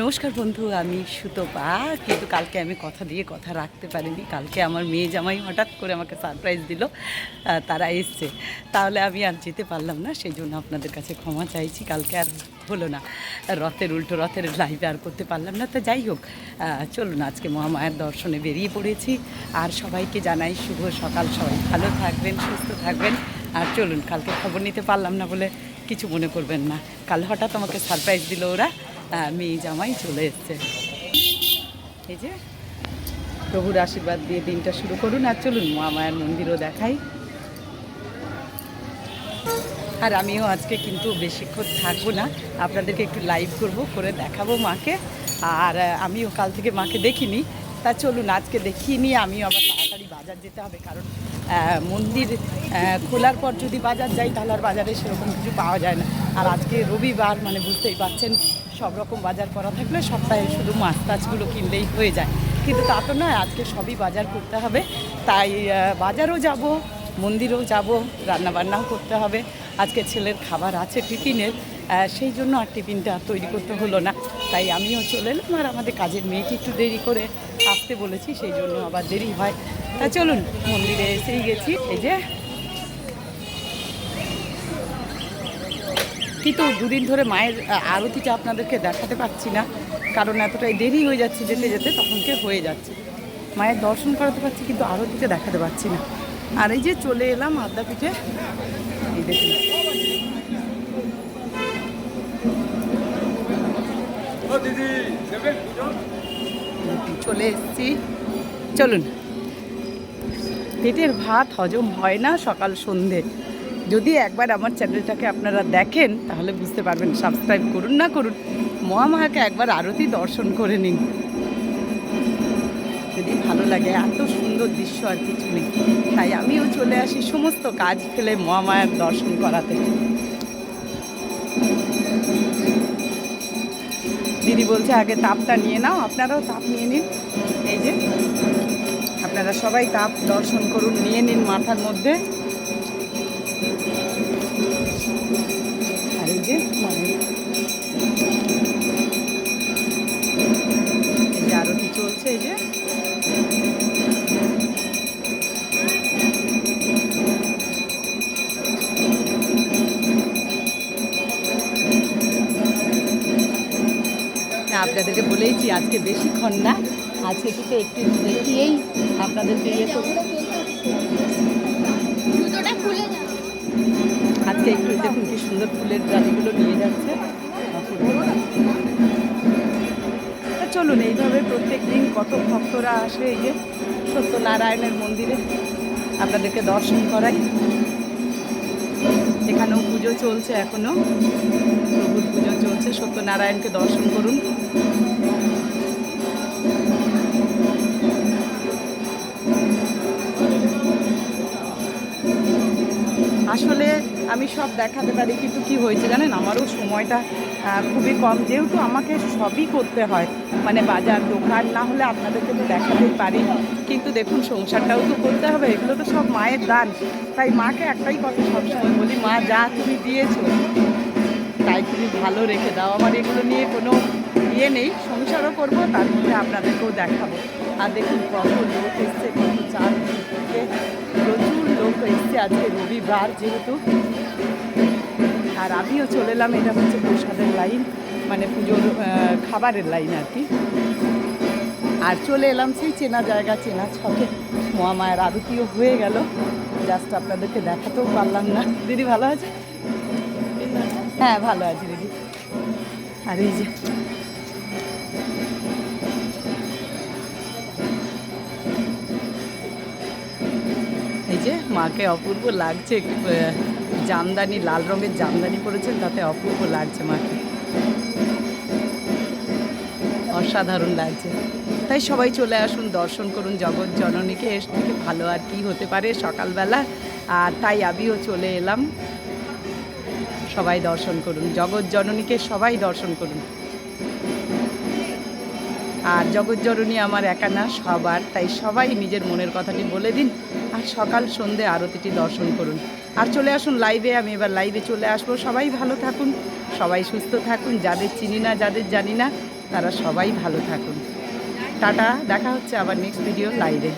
নমস্কার বন্ধু, আমি সুতপা। কিন্তু কালকে আমি কথা দিয়ে কথা রাখতে পারিনি। কালকে আমার মেয়ে জামাই হঠাৎ করে আমাকে সারপ্রাইজ দিল তারা এসছে। তাহলে আমি আর যেতে পারলাম না, সেই জন্য আপনাদের কাছে ক্ষমা চাইছি। কালকে আর হলো না। রথের উল্টো রথের লাইভে আর করতে পারলাম না। তো যাই হোক চলুন আজকে মহামায়ের দর্শনে বেরিয়ে পড়েছি। আর সবাইকে জানাই শুভ সকাল। সবাই ভালো থাকবেন, সুস্থ থাকবেন। আর চলুন, কালকে খবর নিতে পারলাম না বলে কিছু মনে করবেন না। কাল হঠাৎ আমাকে সারপ্রাইজ দিল ওরা। মেয়ে জামাই চলে এসছে। এই যে, প্রভুর আশীর্বাদ দিয়ে দিনটা শুরু করুন আর চলুন মহামায়ার মন্দিরও দেখাই। আর আমিও আজকে কিন্তু বেশিক্ষণ থাকব না, আপনাদেরকে একটু লাইভ করব, করে দেখাবো মাকে। আর আমিও কাল থেকে মাকে দেখিনি, তা চলুন আজকে দেখিয়ে নিয়ে আমিও আবার তাড়াতাড়ি বাজার যেতে হবে, কারণ মন্দির খোলার পর যদি বাজার যাই, তাহলে আর বাজারে সেরকম কিছু পাওয়া যায় না। আর আজকে রবিবার মানে বুঝতেই পারছেন সব রকম বাজার করা থাকলে সপ্তাহে শুধু মাছ টাছগুলো কিনলেই হয়ে যায়। কিন্তু তা তো নয়, আজকে সবই বাজার করতে হবে। তাই বাজারও যাব, মন্দিরেও যাব, রান্নাবান্নাও করতে হবে। আজকে ছেলের খাবার আছে টিফিনের সেই জন্য আর টিফিনটা তৈরি করতে হলো না। তাই আমিও চলে এলাম আর আমাদের কাজের মেয়েকে একটু দেরি করে আসতে বলেছি, সেই জন্য আবার দেরি হয়। তা চলুন, মন্দিরে এসেই গেছি। এই যে কিন্তু দুদিন ধরে মায়ের আরতিটা আপনাদেরকে দেখাতে পারছি না কারণ এতটাই দেরি হয়ে যাচ্ছে যেতে যেতে তখনকে হয়ে যাচ্ছে। মায়ের দর্শন করাতে পারছি কিন্তু আরতিটা দেখাতে পারছি না। আর এই যে চলে এলাম আদ্যাপীঠে এই দেখুন। চলে এসেছি। চলুন। পেটের ভাত হজম হয় না সকাল সন্ধে। যদি একবার আমার চ্যানেলটাকে আপনারা দেখেন, তাহলে বুঝতে পারবেন সাবস্ক্রাইব করুন না করুন, মহামায়াকে একবার আরতি দর্শন করে নিন। যদি ভালো লাগে, এত সুন্দর দৃশ্য আর কিছু নেই। তাই আমিও চলে আসি সমস্ত কাজ ফেলে মহামায়ার দর্শন করাতে। দিদি বলছে, আগে তাপটা নিয়ে নাও, আপনারাও তাপ নিয়ে নিন। এই যে, আপনারা সবাই তাপ দর্শন করুন, নিয়ে নিন মাথার মধ্যে। আর এই যে আপনাদেরকে বলেইছি আজকে বেশিক্ষণ না। আজকে কিন্তু একটু দেখিয়েই আপনাদেরকে করব দেখুন কি সুন্দর ফুলের ডালিগুলো নিয়ে যাচ্ছে। চলুন, এইভাবে প্রত্যেক দিন কত ভক্তরা আসে এই যে সত্যনারায়ণের মন্দিরে। আপনাদেরকে দর্শন করাই। এখানেও পুজো চলছে এখনও প্রভুর পুজো চলছে, সত্যনারায়ণকে দর্শন করুন। আসলে আমি সব দেখাতে পারি, কিন্তু কি হয়েছে জানেন? আমারও সময়টা খুবই কম। যেহেতু আমাকে সবই করতে হয় মানে বাজার, দোকান, না হলে আপনাদেরকে তো দেখাতেই পারি। কিন্তু দেখুন, সংসারটাও তো করতে হবে, এগুলো তো সব মায়ের দান। তাই মাকে একটাই কথা সবসময় বলি, মা, যা তুমি দিয়েছ, তাই তুমি ভালো রেখে দাও। আমার এগুলো নিয়ে কোনো ইয়ে নেই, সংসারও করব, তার মধ্যে আপনাদেরকেও দেখাবো। আর দেখুন, কত লোক এসছে, কত চার প্রচুর এসছে আজকে রবিবার যেহেতু। আর আমিও চলে এলাম, এটা হচ্ছে প্রসাদের লাইন মানে পুজোর খাবারের লাইন আর কি। আর চলে এলাম সেই চেনা জায়গা, চেনা ছকে। মহামায়ের আরতিও হয়ে গেল। জাস্ট আপনাদেরকে দেখাতেও পারলাম না। দিদি, ভালো আছে? হ্যাঁ ভালো আছে দিদি। আর এই যে মাকে অপূর্ব লাগছে। জামদানি, লাল রঙের জামদানি পরেছেন, তাতে অপূর্ব লাগছে মাকে। অসাধারণ লাগছে। তাই সবাই চলে আসুন, দর্শন করুন জগৎ জননীকে। এর থেকে ভালো আর কি হতে পারে সকালবেলা। আর তাই আমিও চলে এলাম। সবাই দর্শন করুন, জগৎ জননীকে সবাই দর্শন করুন। আর জগৎজননী আমার একা না, সবার। তাই সবাই নিজের মনের কথাটি বলে দিন আর সকাল সন্ধে আরতিটি দর্শন করুন। আর চলে আসুন লাইভে আমি এবার লাইভে চলে আসব। সবাই ভালো থাকুন, সবাই সুস্থ থাকুন। যাদের চিনি না, যাদের জানি না, তারা সবাই ভালো থাকুন। টাটা, দেখা হচ্ছে আবার নেক্সট ভিডিও লাইভে